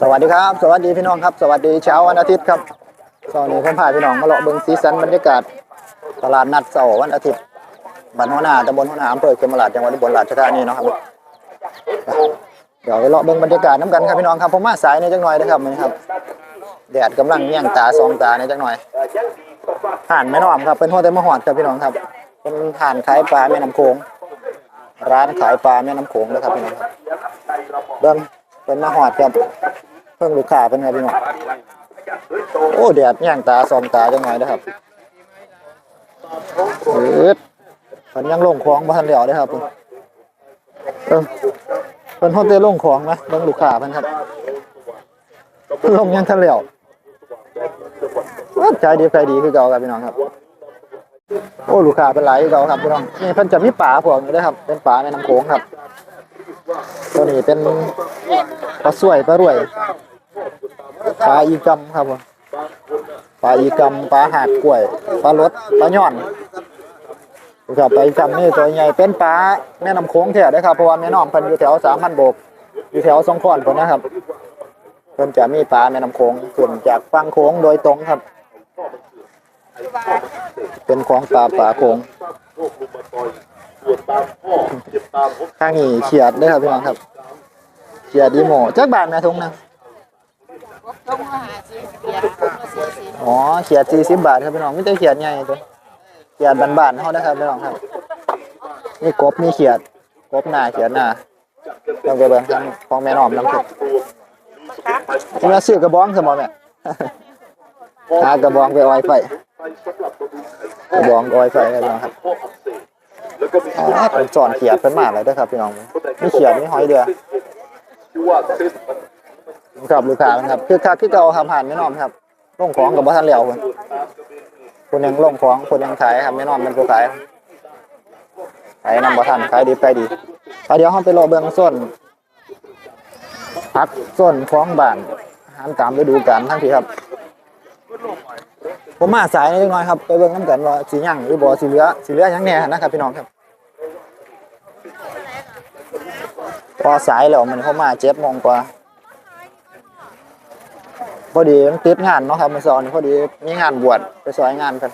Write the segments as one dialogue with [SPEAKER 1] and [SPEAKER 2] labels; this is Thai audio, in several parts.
[SPEAKER 1] สวัสดีครับ สวัสดีพี่น้องครับ สวัสดีเช้าวันอาทิตย์ครับตอนนี้ผมพาพี่น้องมาเลาะเบิ่งสีสันบรรยากาศตลาดนัดเสาร์วันอาทิตย์บ้านหัวหน้าตำบลหัวหน้าอำเภอเขมราชจังหวัดอุบลราชธานีเนาะครับเดี๋ยวไปเลาะเบิ่งบรรยากาศน้ำกันครับพี่น้องครับผมมาสายในจังหน่อยนะครับนี่ครับแดดกำลังเมี่ยงตาสองตาในจังหน่อยห่านแม่น้อมครับเป็นหัวแต่มะหอดครับพี่น้องครับเป็นห่านขายปลาแม่น้ำโขงร้านขายปลาแม่น้ำโขงนะครับพี่น้องครับเบิ่ง เป็นมาหอดครับเพิ่งลูกค้าเป็นไงพี่น้องโอ้แดดย่างตาสองตาจังไงนะครับเอิดมันยังลงของบ่ทันแล้วเด้ครับเพิ่นเพิ่นเพิ่นฮอดได้ลงของนะเบิ่งลูกค้าเพิ่นครับลงยังทันแล้วใจดีใจดีคือเก่าครับพี่น้องครับโอ้ลูกค้าเป็นหลายเก่าครับพี่น้องนี่เพิ่นจะมีป่าพวกนี้ด้วยครับ เป็นป่าแม่น้ำโขงครับ ตัวนี้เป็นปลาสวยปลารวยปลาอีกำครับผมปลาอีกำปลาหาดกล้วยปลารสปลาย่อนครับปลาอีกำนี่ตัวใหญ่เป็นปลาแม่น้ำโขงแท้เด้ครับเพราะว่าแม่น้องพิ่นอยู่แถวสามพันโบก อยู่แถวสองขอนพุ่นนะครับเพิ่นจะมีปลาแม่น้ำโขงขึ้นจากฝั่งโขงโดยตรงครับ เป็นของปลาปลาโขง ข้างนี้เขียดเด้ครับพี่น้องครับ เขียดดีโมอจักบาทแม่ทุงนะ
[SPEAKER 2] ต้องมาหาซื้อเบียร์ต้องมาซื้อสิ
[SPEAKER 1] อ๋อเขียดสี่สิบบาทครับพี่น้องไม่ได้เขียดใหญ่ตัวเขียดบานๆเขาได้อครับพี่น้องครับนี่กบมีเขียดกบหน้าเขียดหน้าต้องไปเบิ่งทางของแม่นอมน้ำครับเมื่อซื้อกระบองสมอแม่หากระบองไปออยไฟกระบองออยไฟครับพี่น้องครับ อ๋อเป็นสอนเขียดเป็นหมากเลยด้อครับพี่น้องไมีเขียดมีหอยเดือครับลูกค้าครับ คือคักคือเก่าครับผ่านแม่น้อมครับลงของกับบ่ทันแล้วคนคนยังลงของคนยังขายครับแม่น้อมเป็นผู้ขายขายนำบ่ทันขายดีไปดีไปเดี๋ยวเราไปรอเบื้องส้นพักส้นของบ้านอาหารตามฤดูกาลทั้งทีครับผมมาสายนิดหน่อยครับ ไปเบิ่งน้ำกันว่าสีหยังหรือบ่สีเหลือสีเหลือยังแน่นะครับพี่น้องครับ พอสายแล้วมันเข้ามาเจ็ดโมงกว่า พอดีมันติดงานเนาะครับมันสอนพอดีมีงานบวชไปซอยงานกัน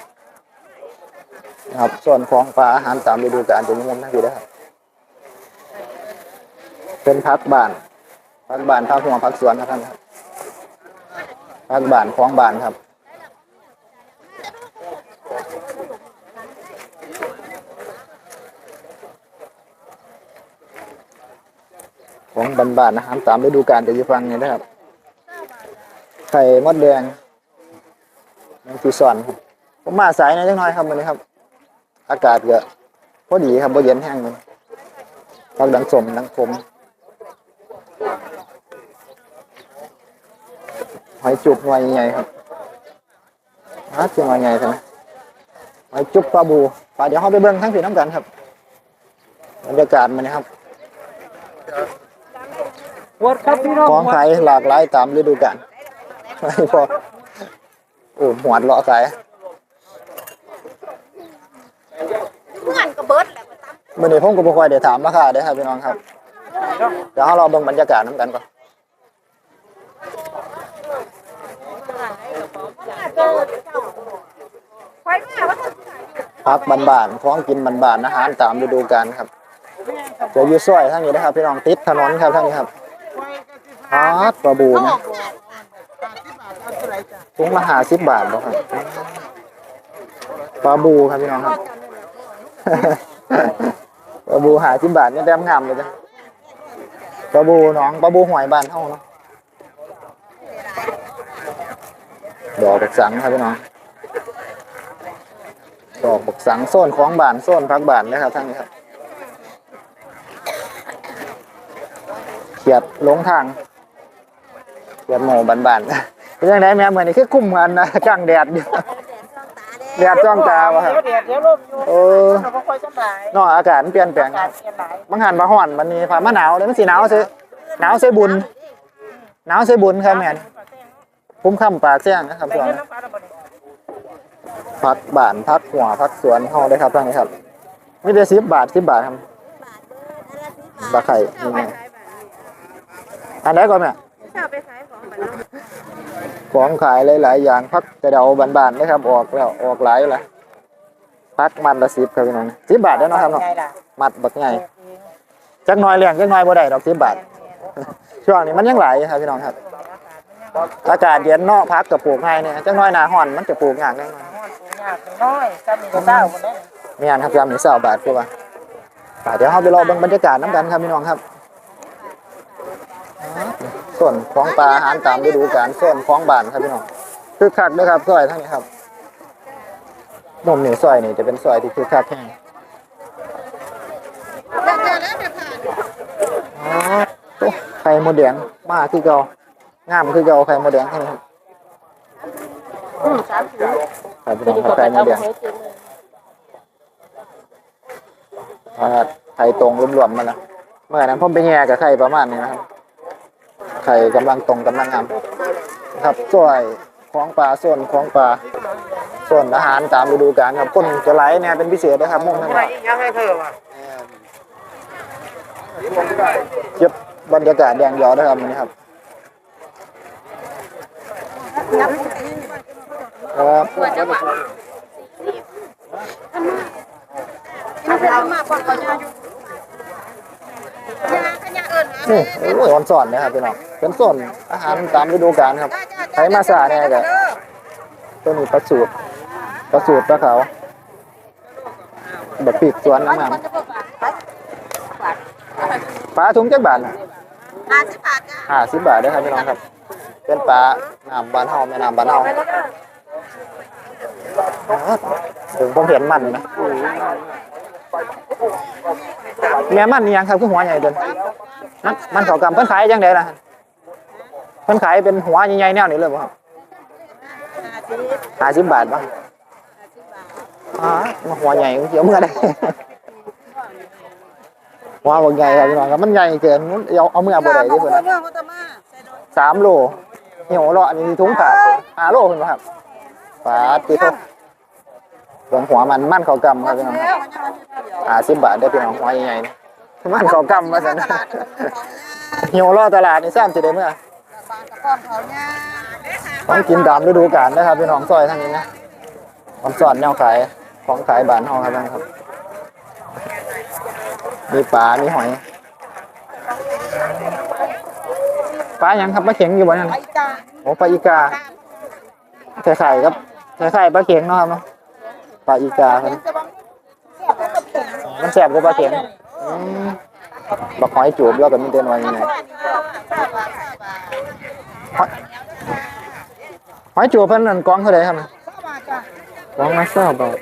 [SPEAKER 1] นะครับส่วนของปลาอาหารตามฤดูกาลจะมีมุมทั้งทีนะครับเป็นพักบ้านพักบ้านพักหัวพักสวนครับท่านครับพักบ้านของบ้านครับ ของบ้านๆอาหารตามฤดูกาลจะอยู่ฟังนี่นะครับ ไข่มดแดงแมงจีซอนครับผมมาสายหนอยจังน้อยครับวันนี้ครับ อากาศก็พอดีครับบ่เย็นแห้งเลยฟักดังสมดังผมหอยจุบหน่วยใหญ่ครับฮะจียงหน่วยใหญ่ใช่ไหมหอยจุบปลาบูปลาเดี๋ยวเขาไปเบิ่งทั้งผีน้ำกันครับบรรยากาศมันนะครับ
[SPEAKER 3] วัดครับพี่น้อง
[SPEAKER 1] ของขายหลากหลายตามฤดูกาลไม่พอโอ้หวดเลาะขาย
[SPEAKER 2] เมื่อนก็เบิดแหละมาตาม
[SPEAKER 1] มื่อนี้ผมก็บ่ค่อยได้ถามราคาเด้อครับพี่น้องครับ เดี๋ยวเราลองเบิ่งบรรยากาศน้ำกันก่อน
[SPEAKER 2] ไฟมาว่า
[SPEAKER 1] พักบ้านๆของกินบ้านๆอาหารตามฤดูกาลครับเดี๋ยวอยู่ซอยทั้งนี้นะครับพี่น้องติดถนนครับทั้งนี้ครับ พัดปลาบูนะถุงละห้าสิบบาทบ่ครับปลาบูครับพี่น้องครับปลาบูหาสิบบาทนี่แต้มงามเลยจ้ะปลาบูน้องปลาบูหอยบ้านเท่าเนาะดอกบักสังครับพี่น้องดอกบักสังโซนของบ้านโซนพักบ้านนะครับทั้งนี้ครับเขียดหลงทาง เขียดหมูบ้านๆเป็นยังไงแม่เหมือนนี่คือคุ้มกันนะกลางแดดอยู่แดดจ้องตาวะครับ
[SPEAKER 3] เดี๋ยวเดี๋ยวลมอยู่
[SPEAKER 1] เออ
[SPEAKER 3] เราก็ค่อยสบาย
[SPEAKER 1] เนอกอากาศมันเปลี่ยนแปลง
[SPEAKER 3] การเปลี่ยนหลาย
[SPEAKER 1] บางหันมาห่อนมันนี่ผ่านมาหนาวเลยมันสีหนาวซื้อหนาวเสยบุญหนาวเสยบุญครับแม่นพุ่มค่ำปากเสียงนะครับ
[SPEAKER 3] แต่
[SPEAKER 1] ช่วง
[SPEAKER 3] เงิน
[SPEAKER 1] นี้
[SPEAKER 3] น้ำปลาระเบิด
[SPEAKER 1] พักบ้านพักหัวพักสวนเฮาได้ครับท่านนี้ครับมีแต่สิบบาทสิบบาทครับบาไข่นี่ไงอันไหนก่อนแม่
[SPEAKER 2] เเช้าไปขาย ของบันลุง
[SPEAKER 1] ของขายหลายๆอย่างพักกระเดาบานๆนะครับออกแล้วออกหลายแล้วพักมันละสิบครับพี่น้องสิบบาทแล้วเนาะครับเนาะมัดบักใหญ่จักหน้อยเลี้ยงจักหน้อยบ่ได้ดอกสิบบาทช่วงนี้มันยังหลายอยู่ครับพี่น้องครับอากาศเย็นเนาะพักกับปลูกง่ายเนี่ยจักหน้อยหนาห่อนมันจะปลูกยากแน่นอน
[SPEAKER 3] น้อยจำนี่ก็เจ้าคนนั้น
[SPEAKER 1] เมียนครับยามนี้สาวบาทคือว่าป่าเดี๋ยวเราไปรอเบิ่งบรรยากาศน้ำกันครับพี่น้องครับ ส่วนของปลาอาหารตามฤดูกาลส่วนของบานครับพี่น้องคึกคักด้วยครับซอยทั้งนี้ครับนมนี่ซอยนี่จะเป็นซอยที่คึกคักแห้งอ๋อไข่มดแดงมาคือเกางามคือเกาไข่มดแดงครับ
[SPEAKER 3] อืมสามสิบ
[SPEAKER 1] ครับพี่น้องไข่มดแดงไข่ตรงรวมๆมาแล้วเมื่อนั้นผมไปแย่กับไข่ประมาณนี้นะครับ ไข่กำลังตรงกำลังงามครับส่วนของปลาส่วนของปลาส่วนอาหารตามฤดูกาลครับคนจะไหลเนี่ยเป็นพิเศษนะครับมุ่งทั้งหมด
[SPEAKER 3] ยังให้เพิ่มอะ
[SPEAKER 1] เก็บบรรยากาศอย่างเดียวนะครับวันนี้ครับครับ
[SPEAKER 2] ตัวจังหวะเอามาก่อนก่อนยาอยู่ยาขยะเอิญ
[SPEAKER 1] นี่โอ้ยอ่อนสอนนะครับพี่น้องเป็นส่วนอาหารตามฤดูกาลครับใช้มาสาเนี่ยกับตัวนี้ปลาสูตรปลาสูตรปลาขาวแบบปีกสวนน้ำงามปลาถุงจักบาทน่ะ
[SPEAKER 2] ห้าสิบบาทจ้า
[SPEAKER 1] ห้าสิบบาทเด้อครับพี่น้องครับ เป็นปลาน้ำบานเฮาแม่น้ำบานเฮาถึงผมเห็นมันนะ แม่มันนี่ยังครับคือหัวใหญ่เดินมันมันเขากำเพิ่นขายจังไดล่ะเพิ่นขายเป็นหัวใหญ่ๆแนวนี้เลยบ่ครับห้าสิบบาทป่ะอ๋อมาหัวใหญ่เกี่ยวเมื่อได้หัวบางใหญ่ครับพี่น้องครับมันใหญ่เกินมันเอาเอาเมื่อบ่ได้ที่สุด
[SPEAKER 2] สา
[SPEAKER 1] มโลเหี่ยวเลาะนี่ถุงขาดห้าโลเห็นไหมครับปาดตีโต หวหัวมันมันเขากำครับพี่น้องครับห้าสิบบาทได้อพี่น้องหัวใหญ่ๆนี่มันเขากำมาสันเหี่ยวเลาะตลาดนี่ซ้ำจะได้เมื่อ
[SPEAKER 2] ปลากระป๋องเขาเนี่ย
[SPEAKER 1] ต้องกินตามฤดูกาลนะครับพี่น้องซอยทางนี้นะผมสอนแนวขายของขายบ้านเฮาครับนะครับ มีปลา มีหอย ปลาหยังครับปลาเข็งอยู่บนนั้น
[SPEAKER 2] ไปจ้า
[SPEAKER 1] โอ้ปลาอีกาคล้ายๆครับคล้ายๆปลาเข็งเนาะครับเนาะ ปลาอีกาครับมันแสบกว่าปลาเข็งอืมบักหอยจูบแล้วก็มีเต้นไว้ยังไงหอยหอยจูบเพิ่นนั่นกองเท่าไหร่ครับกองละเศร้าบาท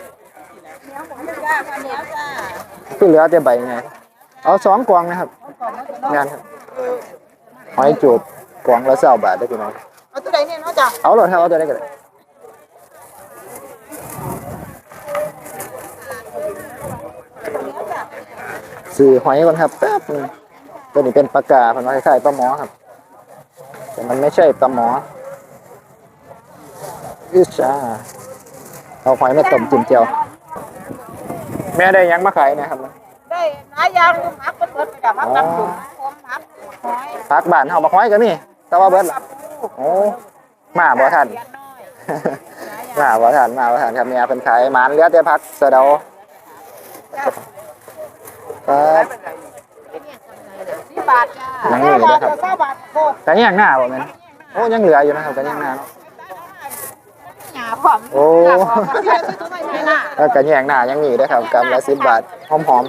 [SPEAKER 1] คือเหลือแต่ใบไงเอาสองกองนะครับงานครับหอยจูบกองละเศร้าบาทได้อพี่น้อง
[SPEAKER 2] เอาตัวไหนเนี่ยเนาะจ้า
[SPEAKER 1] เอาหลอดครับเอาตัวนี้ก็ได้ สื่อหอยก่อนครับแป๊บนึงตัวนี้เป็นปลากาพันว่าคล้ายๆปลาหมอครับ แต่มันไม่ใช่ปลาหมออิชาเอาหอยมาต้มจิ้มเจียว แม่ได้ยังมาขายนะครับ
[SPEAKER 2] ได้หลายอย่างลุงพักเป็นเบิดไปกับพักกันถุงผมพักหอย
[SPEAKER 1] พักบ้านเฮาบักหอยก็มีแต่ว่าเบิดล่ะโอ้มาบ่ทันมาบ่ทันมาบ่ทันครับเนี่ยเป็นขายหมานเหลือแต่พักสะเดา ครับ
[SPEAKER 2] สิบบาทจ้า
[SPEAKER 1] ยังมีอยู่นะครับ
[SPEAKER 2] เก้าบาทโคก
[SPEAKER 1] กันย่างหน้าบ่แม่นโอ้ยังเหลืออยู่นะครับกันย่างหน้าเนาะ
[SPEAKER 2] หยาผม
[SPEAKER 1] โอ้
[SPEAKER 2] เดี๋ยวซื้อตัวใหม่เลยน่ะ
[SPEAKER 1] แล้วกันย่างหน้ายังมีเด้อครับกำละ10บาทหอม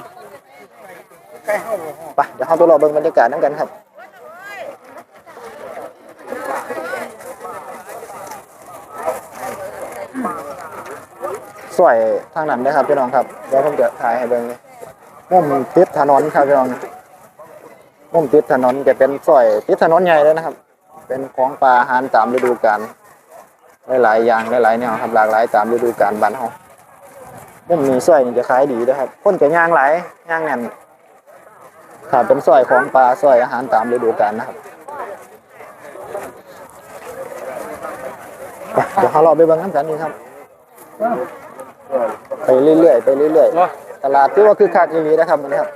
[SPEAKER 1] ๆไปเดี๋ยวเฮาไปรอเบิ่งบรรยากาศนํกันครับสวยทางนั้นนะครับพี่น้องครับเดี๋ยวผมจะถ่ายให้เบิ่งเลย มุมติดถนนครับพี่น้องมุมติดถนนจะเป็นซอยติดถนนใหญ่เลยนะครับ เป็นของปลาอาหารตามฤดูกาลหลายๆอย่างหลายๆแนวครับหลากหลายตามฤดูกาลบ้านเฮามุมนี้อยนี่จะขายดีนะครับคนจะย่างหลายย่างแน่นถ้าเป็นซอยของปลาซอยอาหารตามฤดูกาลนะครับเดี๋ยวเรารอไปเบิ่งน้ำกันดีครับ ไปเรื่อยๆไปเรื่อยๆ ตลาดที่ว่าคือคักอย่างนี้นะครับมันนะครับ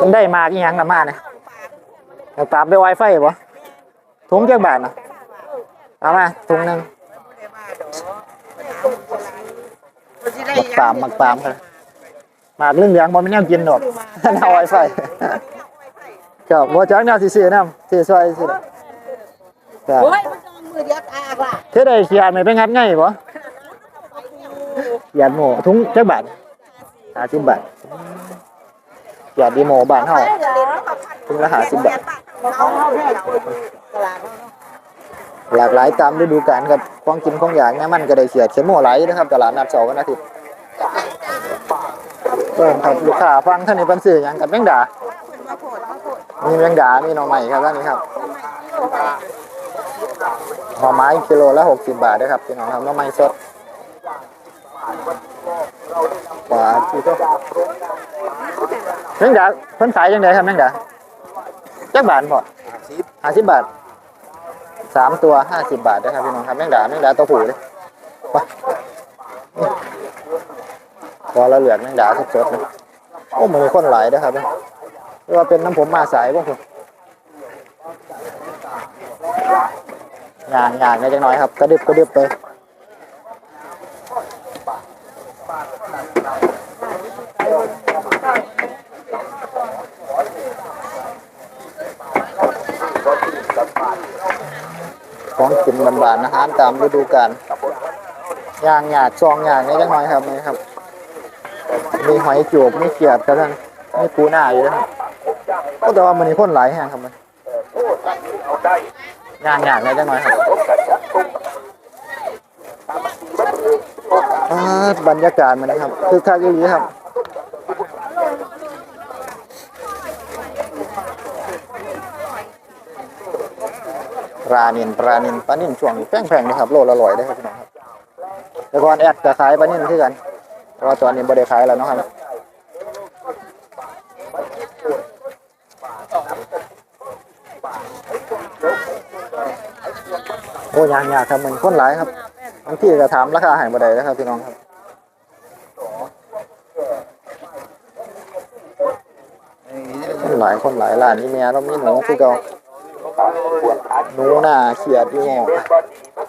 [SPEAKER 1] มันได้มากอีหยังน่ะมาเนี่ยเอาตามไปไวไฟบ่ถุงจักบาทนะเอามาถุงหนึงมักปามมักปามครับหมากเรื่องเหลืองบ่แม่แนวกินดอกเอาไวไฟครับบ่จักแนวสิซื้อนำซื้อซอยซื้อดอกครับ
[SPEAKER 2] โอ้ย มันจองมือเดียวตากล่ะ
[SPEAKER 1] เท่ได้เขียนไม่ไปงัดง่ายบ่เขียนหมูถุงจักบาท50บบาทเขียนดีโมบานเฮาถุงละ50บาท
[SPEAKER 2] เขาเขาแค่ตลาด
[SPEAKER 1] หลากหลายตามฤดูกาลครับของกินของอย่ากเนี่ยมันก็ได้เขียดเขียนหมูไหลนะครับ ตลาดนัดเสาร์วันอาทิตย์เพิ่มครับลูกค้าฟังท่านนี้เพิ่นซื้อหยังกันแมงดา
[SPEAKER 2] มาโผล่มาโผล่
[SPEAKER 1] มีแมงดา มีหน่อไม้ครับท่านนี้ครับ หน่อไม้กิโลละ60บาทนะครับพี่น้องครับหน่อไม้สดหวานที่ก็แมงดาเพิ่นขายจังไดครับแมงดาจักบาทพอ50บาทสามตัว50บาทนะครับพี่น้องครับแมงดาแมงดาตัวผู้เลยไปนี่พอเราเหลือกแมงดาสดๆเลยโอ้มันมีคนหลายนะครับเนี่ยเรียกว่าเป็นน้ำผมมาสายพวกคุณ งานงานกันจังน้อยครับ กระดึบกระดึบไปของกินบานๆอาหารตามฤดูกาลย่างหยาดซองย่างนี่จังน้อยครับนี่ครับ มีหอยจูบมีเขียดครับท่านมีปูหน้าอยู่นะครับโอ้แต่ว่ามันมีคนหลายแห่งครับมัน งานงานได้จังหน่อยครับอ่าบรรยากาศมันนะครับคือคักอยู่ดีครับปลานินปลานินปลานินช่วงนี้แพงๆนะครับโลละร้อยได้ครับพี่น้องครับแต่ก่อนแอดจะขายปลานินคือกันเพราะว่าตอนนี้บ่ได้ขายแล้วนะครับ อ้ยางยากครับมันคนหลายครับบางที่ก็ถามราคาหายบ่ได้นะครับพี่น้องครับคนหลายคนหลายร้านนี้แม่เรามีหนูคือเก่าหนูหน้าเขียดอยู่หม้อ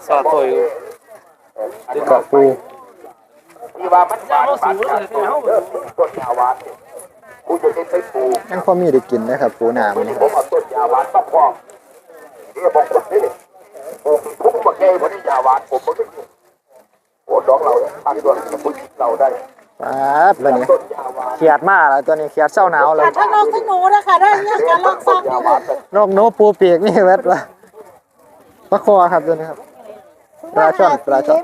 [SPEAKER 3] สอดตัวอยู่
[SPEAKER 1] เกาะปู
[SPEAKER 3] เราสูงเลยที่เฮา
[SPEAKER 1] ยังพอมีได้กินนะครับปูหนามันนี่ค รับปั๊บแล้วนี่เขียดมาแล้วตัวนี้เขียดเศร้าหนาวเลย
[SPEAKER 2] ทั้งน้องทั้งหนูนะคะได้เนี่ยการลอกซ่อมอยู่เลย
[SPEAKER 1] นกหนูปูปีกนี่เวทละปลาคอครับตัวนี้ครับปลาช่อนปลาช่อน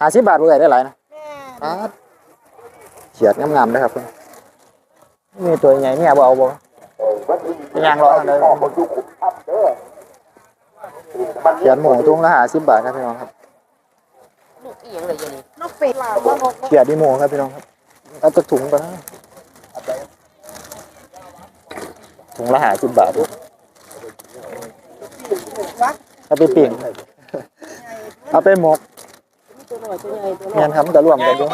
[SPEAKER 1] หาสิบบาทเบื่อได้หลายนะปั๊บเขียดงามๆนะครับมีตัวใหญ่เนี่ยบ่เอาบ่เป็นยางรอทางใด เขียดหมูทุ่งละหาสิบบาทครับพี่น้องครับ
[SPEAKER 2] นกเป็ด
[SPEAKER 1] เขียดดีหมูครับพี่น้องครับเอาตะถุงไปนะถุงละหาสิบบาทเอาไปปิ่งเอาไปหมกเงี้ยครับมันจะรวมกันด้วย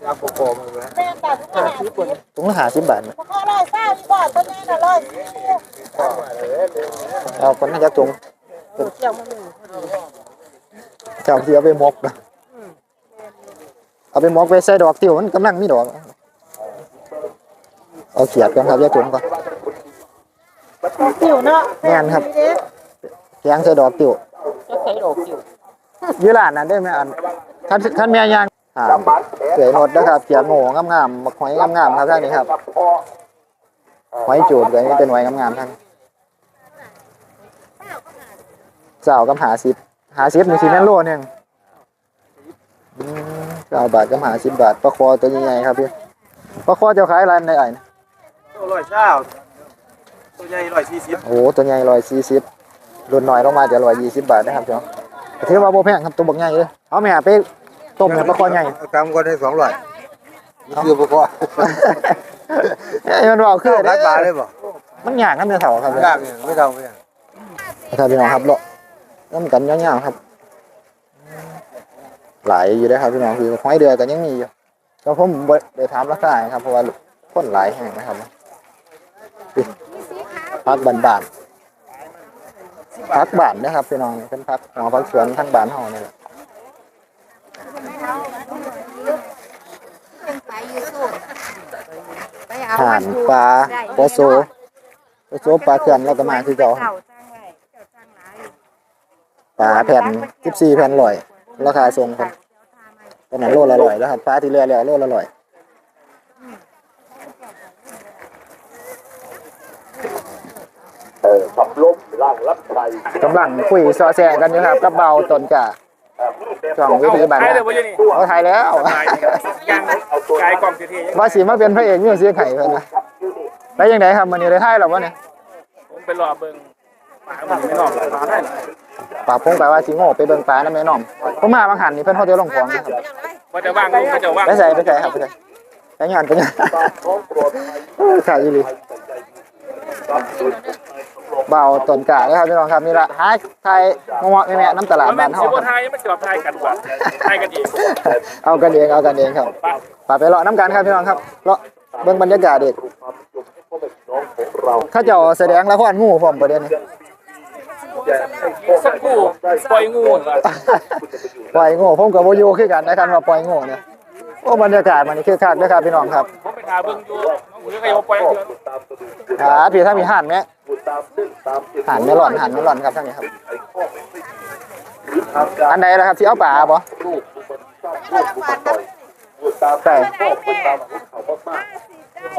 [SPEAKER 2] แม่ตัดทุกคน
[SPEAKER 1] ถุงละหาสิบบาทนะ
[SPEAKER 2] พ่อร้อยเศร้าดีกว่าตัวนี้น่ะร้อย
[SPEAKER 1] เอาคนน่าจะถุง
[SPEAKER 2] เกี่ยวมันหนึ่ง
[SPEAKER 1] เจ้าที่เอาไปหมกนะเอาไปหมกไปใส่ดอกเติวมันกำลังมีดอก เอาเขียดกันครับยาถุงก่อนเติ๋
[SPEAKER 2] วเนาะ
[SPEAKER 1] แม่นครับแกงใส่ดอกเติว
[SPEAKER 3] ใช้ดอกอยู่
[SPEAKER 1] อยืร้านนั้นได้ไหมอันท่านท่านแม่ยาง อ่าเสยหนดนะครับเขียดหมูงามๆบักหอยงามๆครับท่านนี้ครับหอยจูบเลยนี่เป็นหอยงามๆท่านเจ้ากับหาสิบหาสิบนี่สิแม่นโลหนึงอืมเก้าบาทกับหาสิบบาทปลาคอตัวใหญ่ๆครับพี่ปลาคอเจ้าขายร้านในไอ้นะ
[SPEAKER 3] ตัวร้อยเช้าตัวใหญ่ร้อยสี่สิบ
[SPEAKER 1] โอ้โหตัวใหญ่ร้อยสี่สิบรุ่นน้อยลงมาจะร้อยยี่สิบบาทนะครับเจ้าถือว่าโบแพงครับตัวบักใหญ่เลยเอาแม่ไป ต้มเนี่ยปลาคอใหญ่
[SPEAKER 4] กำก็ได้สองร้อยนี่คือพวกว่า
[SPEAKER 1] เอ้ยมันบอกคือ
[SPEAKER 4] หลายบาทเลยบ่
[SPEAKER 1] มันยากนะเนื้อเถาครับ
[SPEAKER 4] ยากเนี่ยไม่เท่าไม่ยาก
[SPEAKER 1] ครับพี่น้องครับเลาะน้ำกันยาวๆครับ หลายอยู่ได้อครับพี่น้องคือห้อยเดือกันยังมีอยู่ก็ผมบ่ได้ถามราคาครับเพราะว่าคนหลายแห่งนะครับพักบานบานๆพักบานนะครับพี่น้องเป็นพักหอพักสวนทั้งบ้านเฮานี่แหละ
[SPEAKER 2] ไปอยู่สูงไปเอา
[SPEAKER 1] ห่านปลาโปโซโปโซปลาเขื่อนแล้วก็มาคือเก่า
[SPEAKER 2] เก่าสร้างไว้เจ้าสร้างหลาย
[SPEAKER 1] ปลาแผ่น14แผ่นร้อย ราคาทรงครับตอนนั้นโลละร้อยแล้วครับปลาที่เหลือแล้วโลละร้อยกำลังคุยซอแซกันอยู่ครับกับเบาตนกะ ช่องวิธีบ้าน
[SPEAKER 3] ใช่
[SPEAKER 1] นะ
[SPEAKER 3] เลยว่าอยู่นี่
[SPEAKER 1] เอาถ่ายแล้ว
[SPEAKER 3] ยังกายกล่อมเท่ๆ
[SPEAKER 1] ว่าสิมาเป็นพระเอกมิวสิกไห้เพิ่นนะแล้วยังไงครับมันนี้ได้ถ่ายแล้วบ่เนี่ย
[SPEAKER 3] ผมไปรอเบิ่งปากมันไม่นอกมาได้
[SPEAKER 1] ป่าพงไปว่าสิโง่ไปเบิ่งปลาน้ำแม่น้อมผมมาบางหันนี่เพิ่นเฮาจะลงของนะครับ
[SPEAKER 3] ว่าจะว่างลุงก็จะว่าง
[SPEAKER 1] ไปใส่ไปใส่ครับไปใส่ไปงานไปงานเออขายอีหลี เบาต้นกะนะครับพี่น้องครับนี่ละหาไทยงอแม่ๆน้ำตลาด
[SPEAKER 3] แล้วมั
[SPEAKER 1] บ้านน
[SPEAKER 3] สิ
[SPEAKER 1] เฮา
[SPEAKER 3] บ่
[SPEAKER 1] ครับ
[SPEAKER 3] ทายยังไม่จอบทายกันกว่าทายกันอีก
[SPEAKER 1] เอากันเองเอากันเองครับ
[SPEAKER 3] ไป
[SPEAKER 1] ป่าไปเลาะน้ำกันครับพี่น้องครับเลาะเบิ่งบรรยากาศเด็กเขาเจ้าแสดงละครงูพร้อมประเด็นนี้
[SPEAKER 3] สักครู่ปล่อยงูเหรอ
[SPEAKER 1] ปล่อยงูผมกับโบอยูคือกันนะครับว่าปล่อยงูเนี่ยโอ้บรรยากาศมันนี่คือคักนะครับพี่น้องครับ
[SPEAKER 3] ผมไปหาเบิ่งอยู่ น้องหูก็ยังบ่ปล่อยเถื่อน
[SPEAKER 1] อ่าพี่ถ้ามีห่านไหมห่านไม่หล่อนห่านไม่หล่อนครับท่านนี้ครับ อันใดล่ะครับที่เอาป่าบ่ใช่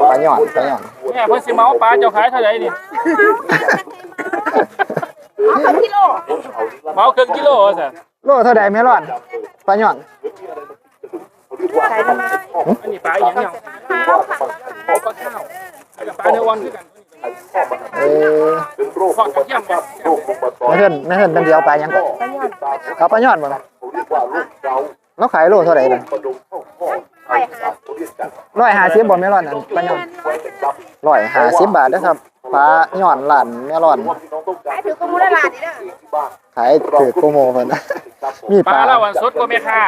[SPEAKER 1] ปลาหย่อนปลาหย่อน
[SPEAKER 3] เนี่ยเพิ่นสิเมาปลาเจ้าขายเท่าไหร่นี่
[SPEAKER 2] เอากิโล
[SPEAKER 3] เมาครึ่งกิโลว่าซั่น
[SPEAKER 1] โลเท่าใดไม่หล่อนปลาหย่อน
[SPEAKER 2] ใส่ทำไม
[SPEAKER 3] อันนี้ปลาอีหยังเนี่ย
[SPEAKER 2] ข้าวผัก
[SPEAKER 3] ปลาข้าวอันนี้ปลาเนื้ออ่อนคือกัน
[SPEAKER 1] เออ
[SPEAKER 3] ทอดกระเทียมบ่
[SPEAKER 1] ไม่เพิ่นไม่เพิ่นเป็นเดียวปลาหยังเอาปลาหย่อนบ่ล่ะแล้วขายโลเท่าไหร่ล่ะ
[SPEAKER 2] ไปหา
[SPEAKER 1] ร้อยห้าสิบบาทไม่หล่อนอันปลาหย่อนร้อยห้าสิบบาทนะครับปลาหย่อนหลานไม่หล่อน
[SPEAKER 2] ขายถือกระมูลลาดนี่เด้อ
[SPEAKER 1] ขายถือโกโมเพิ่นนะมี
[SPEAKER 3] ป
[SPEAKER 1] ป
[SPEAKER 3] ลา
[SPEAKER 1] ลา
[SPEAKER 3] เราอันสดกว่าแม่ค้า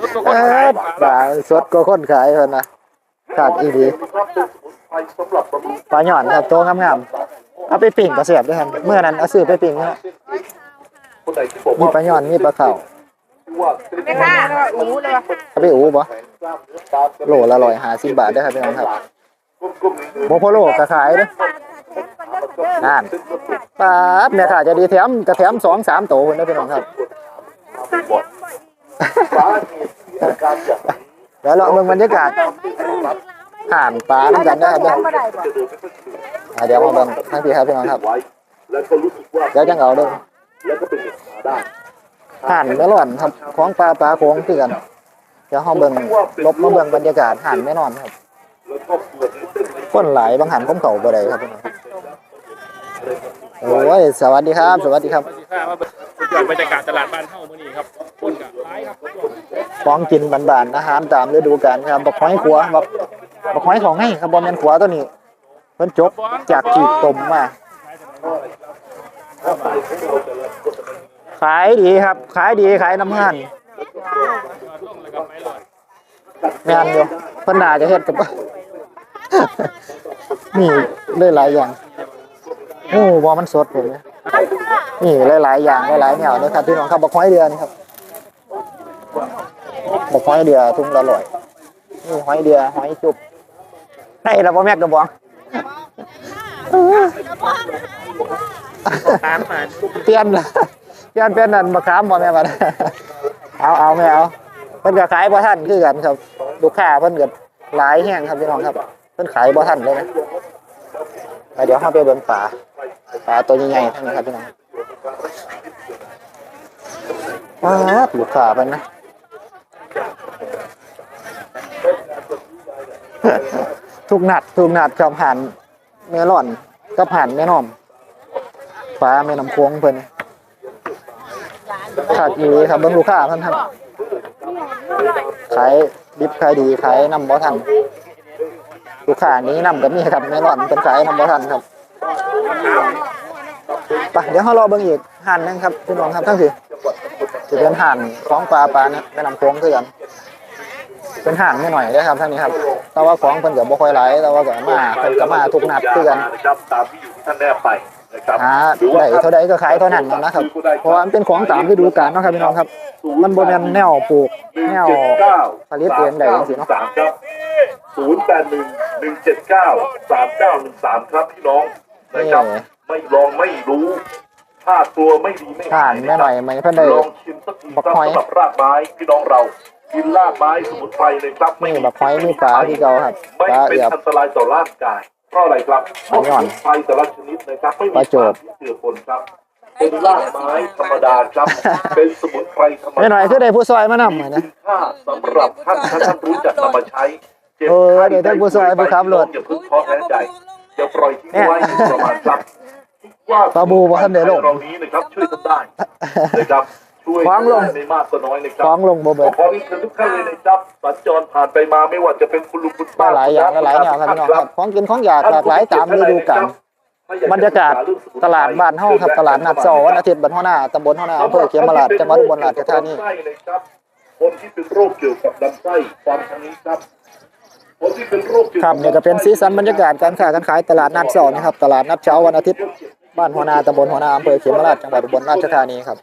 [SPEAKER 3] สดกว่าค
[SPEAKER 1] เอน
[SPEAKER 3] ขาย
[SPEAKER 1] อปลาสดก็คนขายเพิ่นนะ ขาดอีดีปลาหย่อนครับโตงามๆเอาไปปิ่งก็เสียบด้วยครับเมื่อนั้นเอาซื้อไปปิ่งนะมีปลาหย่อนมีปลาเข่า
[SPEAKER 2] แม่ค้าหมูเลยว่ะ
[SPEAKER 1] เอาไปอูบ่โลละร้อยห้าสิบบาทได้ครับพี่น้องครับโมโพโลก็ขายเด้นั่นป๊าบแม่ยค้าจะดีแถมกระแถมสองสามโตเพิ่นเด้อพี่น้องครับ เดี๋ยวลองเบิ่งบรรยากาศห่านปลาน้ำกันได้ครับเด้ออ่าเดี๋ยวมาเบิ่งทั้งพี่ครับพี่น้องครับเดี๋ยวจังเอาด้อห่านแม่ร้อนครับของปลาปลาโค้งคือกันเดี๋ยวเฮาเบิ่งลบมาเบิ่งบรรยากาศห่านแม่นอนครับคนหลายบางหันผมเข้าบ่ได้ครับพี่น้องครับโอ้ยสวัสดีครับ สวัสดีครับ
[SPEAKER 3] สุดยอดบรรยากาศตลาดบ้านเฮามื้อนี้ครับคนก็หลายครับ
[SPEAKER 1] ของกินบานๆอาหารตามฤดูกาลครับบักหอยขัวบักบักหอยของให้ครับบ่แม่นขัวตัวนี้ เพิ่นจกจากขีดตมมา ขายดีครับ ขายดีขายน้ำหัน
[SPEAKER 3] งา
[SPEAKER 1] นอยู่เพิ่นน่าจะเฮ็ดกับนี่ได้หลายอย่างโอ้บ่มันสดผมเนี่ย นี่หลายๆอย่างหลายๆแนวนะครับพี่น้องครับบักหอยเดือนครับบักหอยเดือทุ่งละร้อยนี่หอยเดือหอยจุบให้เราบ่แม่กระบอง
[SPEAKER 3] ตามมา
[SPEAKER 1] เปลี่ยนละเปลี่ยนเป็นนั่นมะขามบ่แม่บัดเอาเอาแม่เอาเพิ่นก็ขายบ่ทันคือกันครับลูกค้าเพิ่นก็หลายแฮงครับพี่น้องครับเพิ่นขายบ่ทันเลยนะ เดี๋ยวเฮาไปเบิ่งปลาปลาตัวใหญ่ๆทั้งนี้ครับพี่น้องว้าลูกค้าเพิ่นะทุกนัดทุกนัดกับหันเมลอนกับหันแม่น้อมฟ้าแม่น้ำโค้งเพิ่นขาดอีหลีครับเบิ่งลูกค้าเพิ่นครับขายดิบขายดีขายน้ำบ่ทัน ลูกค้านี้น้ำก็มีครับแม่ร้อนเป็นขายน้ำบ่ทันครับไปเดี๋ยวเรารอเบิ่งอีกห่านหนึงครับพี่น้องครับทั้งสิจะเป็นห่านของปลาปลาเนี่ยแม่น้ำโค้งคือกันเป็นห่างนิดหน่อยเด้อครับท่านนี้ครับ แต่ว่าของเพิ่นก็บ่ค่อยหลายแต่ว่าก็มาเพิ่นก็มาทุกนัดคือกัน
[SPEAKER 5] นะครับตามที่อยู่ที่ท่านแนบไปนะครับ
[SPEAKER 1] หาได้เท่าใดก็ขายเท่านั้นนะครับ เพราะว่ามันเป็นของตามฤดูกาลเนาะครับพี่น้องครับ มันบ่แม่นแนวปลูก แนวผลิตเองได้จังซี่เนาะ
[SPEAKER 5] สามครับศูนย์แปดหนึ่งหนึ่งเจ็ดเก้าสามเก้าหนึ่งสามครับพี่น้องนะครับ
[SPEAKER 1] นี่
[SPEAKER 5] ไม่ลองไม่รู้ถ้าตัวไม่ดีไม่
[SPEAKER 1] ผ่านแม่หน่อยไหมเพิ่นได้
[SPEAKER 5] ลองชิมสักที
[SPEAKER 1] บัก
[SPEAKER 5] ครับ
[SPEAKER 1] หอย
[SPEAKER 5] สำหรับรากไม้พี่น้องเรากินรากไม้สมุนไพรเลยครับ
[SPEAKER 1] นี่บักหอยมีปลาที่เก่าครับ
[SPEAKER 5] ไม่
[SPEAKER 1] ปลา
[SPEAKER 5] เป็น
[SPEAKER 1] เอียบ
[SPEAKER 5] อันตรายต่อร่างกายเพราะอะไรครับเพ
[SPEAKER 1] ปลา
[SPEAKER 5] ราะ
[SPEAKER 1] หย่อน
[SPEAKER 5] สมุนไพรแต่ละชนิดนะครับไม่
[SPEAKER 1] ป
[SPEAKER 5] มี
[SPEAKER 1] ลาโจ
[SPEAKER 5] สาร
[SPEAKER 1] ด
[SPEAKER 5] พิษเจือปนครับเป็นรากไม้ธรรมดาครับ เป็นสมุนไพรธรรม
[SPEAKER 1] แม่หน่อย
[SPEAKER 5] ดา
[SPEAKER 1] คือได้ผู้ซอยมานำนะ
[SPEAKER 5] คุณค่าสำหรับท่านถ้าท่านรู้จักนำมาใช้ จ็บ
[SPEAKER 1] เออ
[SPEAKER 5] ไข้
[SPEAKER 1] เดี๋ยวท่านผู้ช่วยผู้ขับรถ
[SPEAKER 5] อย่าเพิ่งท้อแท้ใจอย่าปล่อยทิ้งไว้ประมาณครับว่า
[SPEAKER 1] ปลาบูบ่ทันได้ลง
[SPEAKER 5] เรานี้นะครับช่วยกันได้นะครับช่วย
[SPEAKER 1] ฟ้องลง
[SPEAKER 5] ในมากก็น้อยนะครั
[SPEAKER 1] ฟ้องลงบ่เบิด
[SPEAKER 5] ขอเรียนเชิญทุกท่านเลยนะครับสัญจรผ่านไปมาไม่ว่าจะเป็นคุณลุงคุณ
[SPEAKER 1] มา
[SPEAKER 5] ป้า
[SPEAKER 1] หลายอย่างหลายแนวครับพี่น้องครับของกินของอยากหลากหลายตามฤดูกาลบรรยากาศตลาดบ้านเฮาครับตลาดนัดเสาร์วันอาทิตย์บ้านหัวหน้าตำบลหัวหน้าอำเภอเขมราชจังหวัดอุบลราชธานี
[SPEAKER 5] คนที่เป็นโรคเกี่ยวกับลำไส้ความทางนี้ครับ คนที่เดียว
[SPEAKER 1] กับนี่ก็เป็นสีสันบรรยากาศการค้าการขายตลาดนัดเสาร์นะครับ ตลาดนัดเช้าวันอาทิตย์ บ้านหัวนาตำบลหัวนาอำเภอเขมราชจังหวัดอุบลราชธานีครับ